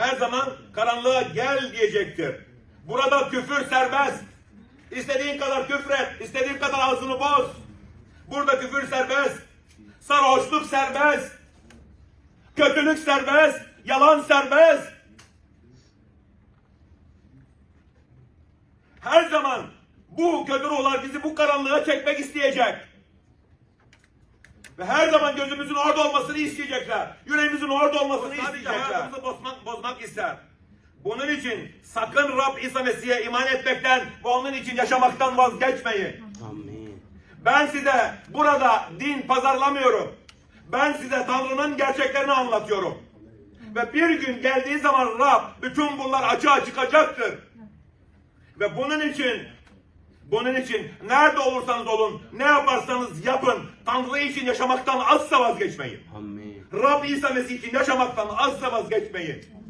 her zaman karanlığa gel diyecektir. Burada küfür serbest. İstediğin kadar küfret, istediğin kadar ağzını boz. Burada küfür serbest. Sarhoşluk serbest. Kötülük serbest. Yalan serbest. Her zaman bu kötü ruhlar bizi bu karanlığa çekmek isteyecek. Ve her zaman gözümüzün orada olmasını isteyecekler. Yüreğimizin orada olmasını isteyecekler. Hayatımızı bozmak, bozmak ister. Bunun için sakın Rab İsa Mesih'e iman etmekten ve onun için yaşamaktan vazgeçmeyin. Amin. Ben size burada din pazarlamıyorum. Ben size Tanrı'nın gerçeklerini anlatıyorum. Ve bir gün geldiği zaman Rab bütün bunlar açığa çıkacaktır. Ve bunun için bunun için nerede olursanız olun, ne yaparsanız yapın, Tanrı için yaşamaktan asla vazgeçmeyin. Amin. Rab İsa Mesih için yaşamaktan asla vazgeçmeyin.